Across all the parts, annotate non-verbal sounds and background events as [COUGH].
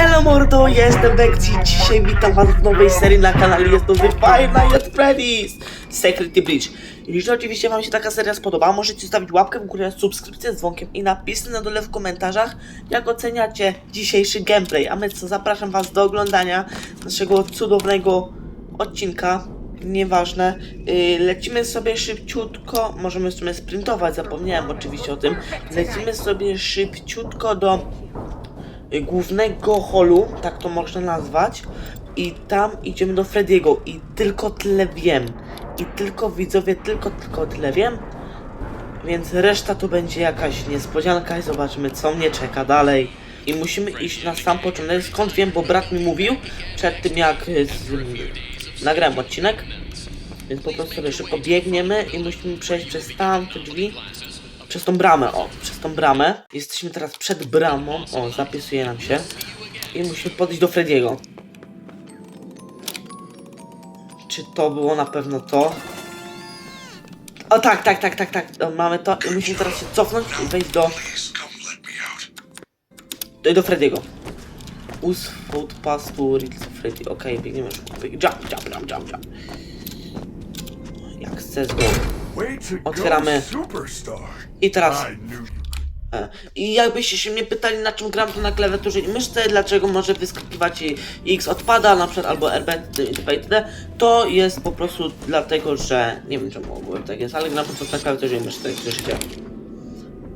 Elo mordo, jestem Vexi, dzisiaj witam was w nowej serii na kanale, jest to The Five Nights at Freddy's Security Breach. Jeśli oczywiście wam się taka seria spodoba, możecie zostawić łapkę w górę, subskrypcję z dzwonkiem i napisy na dole w komentarzach, jak oceniacie dzisiejszy gameplay. A my co, zapraszam was do oglądania naszego cudownego odcinka. Nieważne, yy, lecimy sobie szybciutko, możemy w sumie sprintować, zapomniałem oczywiście o tym. Lecimy sobie szybciutko do y, głównego holu, tak to można nazwać. I tam idziemy do Frediego. I tylko tyle wiem. I tylko widzowie, tylko, tylko tyle wiem. Więc reszta to będzie jakaś niespodzianka i zobaczymy co mnie czeka dalej. I musimy iść na sam początek. Skąd wiem, bo brat mi mówił przed tym jak y, z, nagrałem odcinek. Więc po prostu sobie szybko biegniemy i musimy przejść przez tamte drzwi. Przez tą bramę, o, przez tą bramę. Jesteśmy teraz przed bramą. O, zapisuje nam się. I musimy podejść do Frediego. Czy to było na pewno to? O tak, tak, tak, tak, tak. O, mamy to i musimy teraz się cofnąć i wejść do. Do, do Frediego. Use food pass to Freddy. Okej, biegniemy szybko. Jump, jump, jump, jump, jump. Jak chcesz go. Otwieramy. I teraz. E, I jakbyście się mnie pytali na czym gram to na klawiaturze i myszce, dlaczego może wyskakiwać X odpada na przykład albo RB itd., to jest po prostu dlatego, że nie wiem czemu ogólnie tak jest, ale gram po prostu na klawiaturze i myszce, jak słyszycie.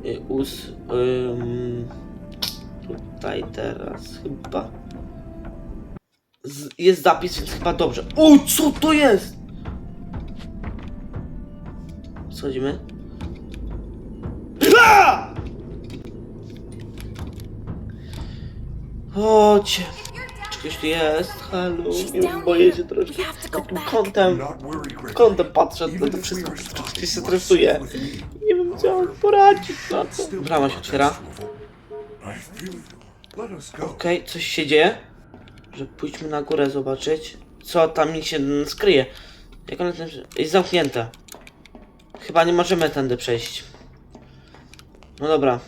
Y, Us... Ym, tutaj teraz chyba... Z, jest zapis, więc chyba dobrze. O, co to jest? Schodzimy. A! Chodź. Czy ktoś tu jest? Halo? Nie boję się troszkę. Takim kątem, kątem patrzę na to wszystko. Troszkę się stresuję. Nie wiem, co mam poradzić na to. Brama się otwiera. Okej, coś się dzieje. Że pójdźmy na górę zobaczyć, co tam mi się skryje. Jak one tam... Jest zamknięte. Chyba nie możemy tędy przejść. No dobra.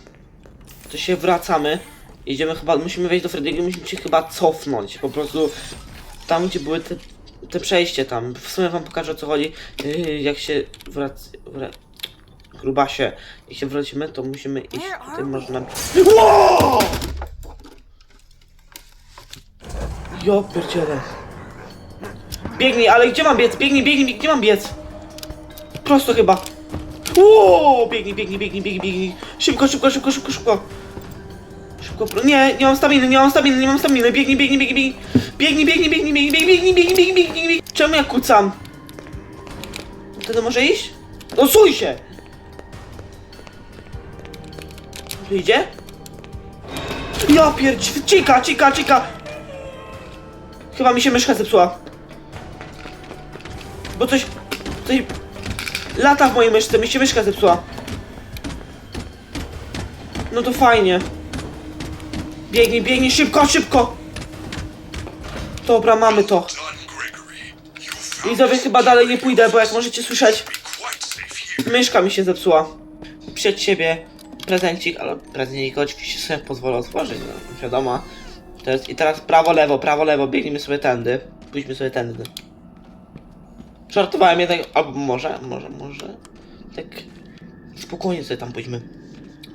To się wracamy. Idziemy chyba, musimy wejść do Frediego, musimy się chyba cofnąć. Po prostu tam, gdzie były te, te przejście tam. W sumie wam pokażę o co chodzi. Yy, jak się wrac... Wra... Grubasie. Jak się wrócimy, to musimy iść. Tutaj można... Wow! Ja pierdzielę. Biegnij, ale gdzie mam biec? Biegnij, biegnij, gdzie mam biec? Prosto chyba. Ło! Biegnij, biegnij, biegnij, biegnij, biegnij. Szybko, szybko, szybko, szybko, szybko. Szybko, pro... nie, nie mam staminy, nie mam staminy, nie mam staminy. Biegnij, biegnij, biegnij, biegnij. Biegnij, biegnij, biegnij, biegnij, biegnij, biegnij, biegnij, biegnij, biegnij. Czemu ja kucam? Wtedy może iść? No suj się! Tu idzie? Ja pierdź, cika, cika, cika. Chyba mi się myszka zepsuła. Bo coś... Coś... Lata w mojej myszce, mi się myszka zepsuła. No to fajnie. Biegnij, biegnij, szybko, szybko! Dobra, mamy to. Found Widzowie, chyba dalej nie pójdę, bo jak możecie słyszeć, myszka mi się zepsuła. Przed siebie prezencik, ale prezencik oczywiście sobie pozwolę otworzyć, no wiadomo. To jest, I teraz prawo, lewo, prawo, lewo, biegniemy sobie tędy. Pójdźmy sobie tędy. Żartowałem jednak, albo może, może, może. Tak spokojnie sobie tam pójdźmy.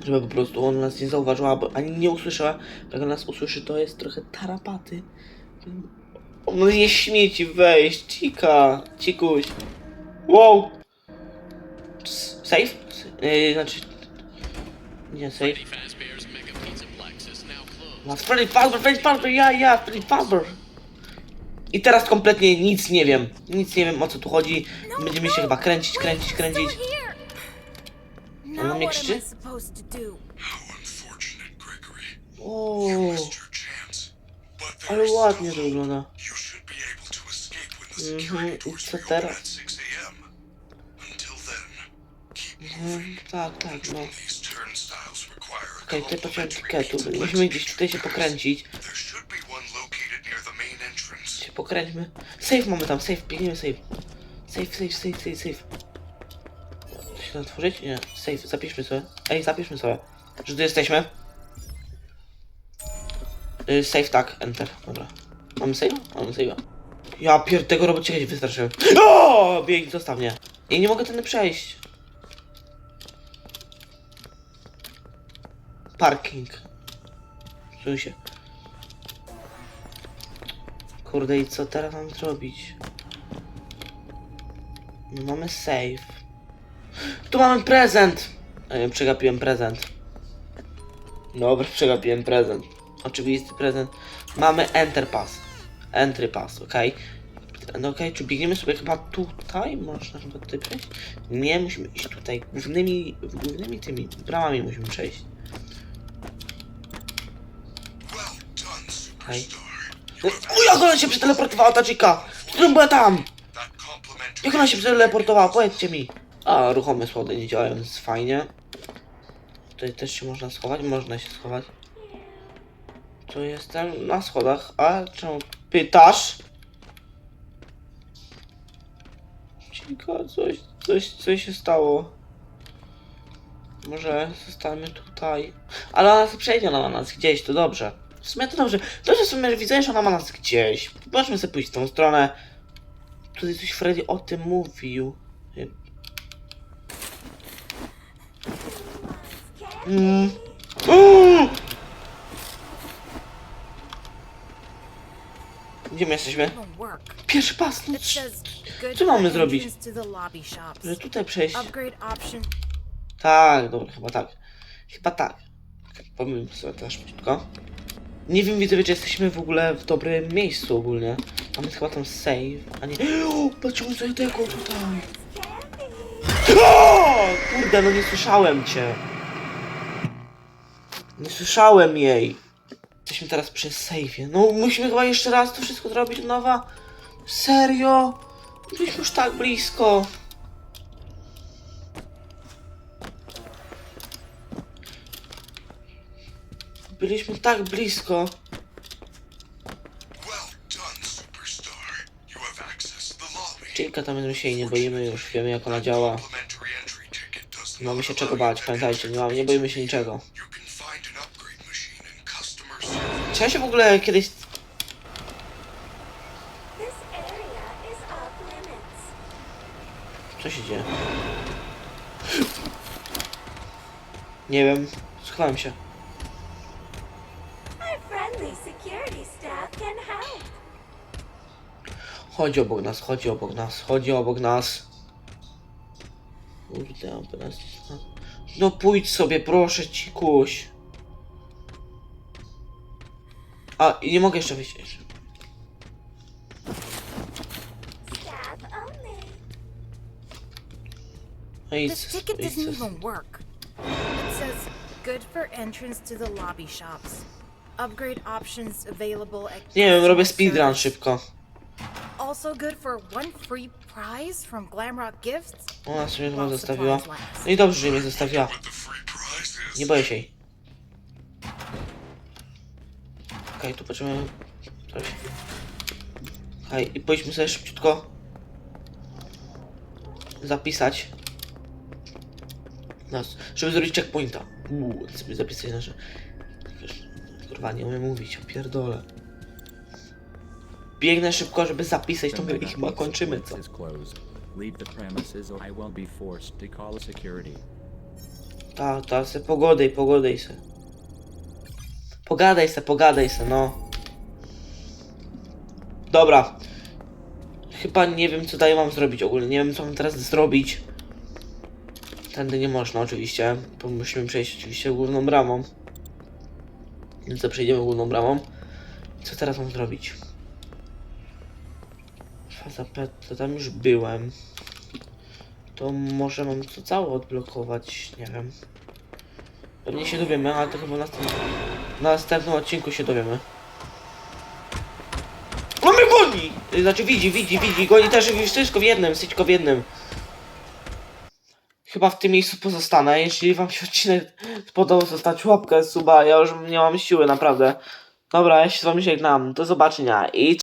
Żeby po prostu on nas nie zauważyła, bo ani nie usłyszała. Jak on nas usłyszy, to jest trochę tarapaty. On nie śmieci wejść, cika, cikuś. Wow! Safe? Yy, znaczy... Nie, safe. No, Freddy Fazbear, Freddy Fazbear, ja, ja, Freddy Fazbear. I teraz kompletnie nic nie wiem. Nic nie wiem o co tu chodzi. Będziemy się chyba kręcić, kręcić, kręcić. Ona mnie krzyczy? O, ale ładnie to wygląda. Mhm, i co teraz? Mhm, tak, tak, no. Okej, okay, tutaj potrzebujemy tiketu. Musimy gdzieś tutaj się pokręcić. Się pokręćmy. Safe mamy tam, safe, biegniemy safe. Safe, safe, safe, safe, safe. Się otworzyć? Nie. Safe, zapiszmy sobie. Ej, zapiszmy sobie, że tu jesteśmy. Y, save tak, enter. Dobra. Mamy save? Mamy save'a. Ja pier... tego robocieka się wystraszyłem. O! Bieg, zostaw mnie. I nie mogę tędy przejść. Parking. Czuj się. Kurde, i co teraz mam zrobić? No mamy save. Tu mamy prezent! E, przegapiłem prezent. Dobra, przegapiłem prezent. Oczywisty prezent. Mamy Enter Pass. Entry Pass, okej. No okej, czy biegniemy sobie chyba tutaj? Można chyba tutaj przejść? Nie, musimy iść tutaj. Głównymi, głównymi tymi bramami musimy przejść. Okej. superstar. O, jak ona się przeteleportowała, ta chica! Przecież była tam! Jak ona się przeteleportowała? Powiedzcie mi. A, ruchome schody nie działają, więc fajnie. Tutaj też się można schować? Można się schować. Tu jestem na schodach, a czemu pytasz? Cicho, coś, coś, coś się stało. Może zostańmy tutaj. Ale ona przejdzie, ma nas gdzieś, to dobrze. W sumie to dobrze. Dobrze w sumie widzę, że ona ma nas gdzieś. Możemy sobie pójść w tą stronę. Tutaj coś Freddy o tym mówił. Mm. Uuu! Gdzie my jesteśmy? Pierwszy pas, no Co mamy zrobić? Że tutaj przejść. Tak, dobra, chyba tak. Chyba tak. Pomyślmy sobie też szybciutko. Nie wiem, widzowie, czy jesteśmy w ogóle w dobrym miejscu ogólnie. Mamy chyba tam save, a nie... [GASPS] O, patrzymy sobie tego tutaj. O! Kurde, no nie słyszałem cię. Nie słyszałem jej. Jesteśmy teraz przy save'ie. No, musimy chyba jeszcze raz to wszystko zrobić od nowa. Serio? Byliśmy już tak blisko. Byliśmy tak blisko. Chillka tam my się jej nie boimy już, wiemy jak ona działa. Nie mamy się czego bać, pamiętajcie, nie, mamy, nie boimy się niczego. Czy ja się w ogóle kiedyś... Co się dzieje? Nie wiem, schowałem się. Chodzi obok nas, chodzi obok nas, chodzi obok nas. Kurde, obok nas. No pójdź sobie, proszę ci, kuś. A, i nie mogę jeszcze wyjść. jeszcze. No This ticket doesn't even work. It says good for entrance to the lobby shops. Upgrade options available at Nie wiem, robię speedrun szybko. Also good for one free prize from Glamrock Gifts. Ona sobie chyba zostawiła. No i dobrze, że mnie zostawiła. Nie boję się jej. Okej, tu potrzebujemy coś. Okej, i pójdźmy sobie szybciutko zapisać nas, żeby zrobić checkpointa. Uuu, sobie zapisać nasze... Kurwa, nie umiem mówić, pierdolę. Biegnę szybko, żeby zapisać tą grę i chyba kończymy, co? Leave the premises or I will be forced to call security. Ta, ta, se pogodaj, pogodaj se. Pogadaj se, pogadaj se, no. Dobra. Chyba nie wiem, co dalej mam zrobić ogólnie. Nie wiem, co mam teraz zrobić. Tędy nie można, oczywiście. Bo musimy przejść oczywiście główną bramą. Więc to przejdziemy główną bramą. Co teraz mam zrobić? Faza to tam już byłem. To może mam to całe odblokować, nie wiem. Pewnie się dowiemy, ale to chyba na następnym, na następnym odcinku się dowiemy. No mnie goni! Znaczy widzi, widzi, widzi, goni też wszystko w jednym, wszystko w jednym. Chyba w tym miejscu pozostanę, jeśli wam się odcinek spodobał, zostać łapkę, suba, ja już nie mam siły, naprawdę. Dobra, ja się z wami żegnam, do zobaczenia i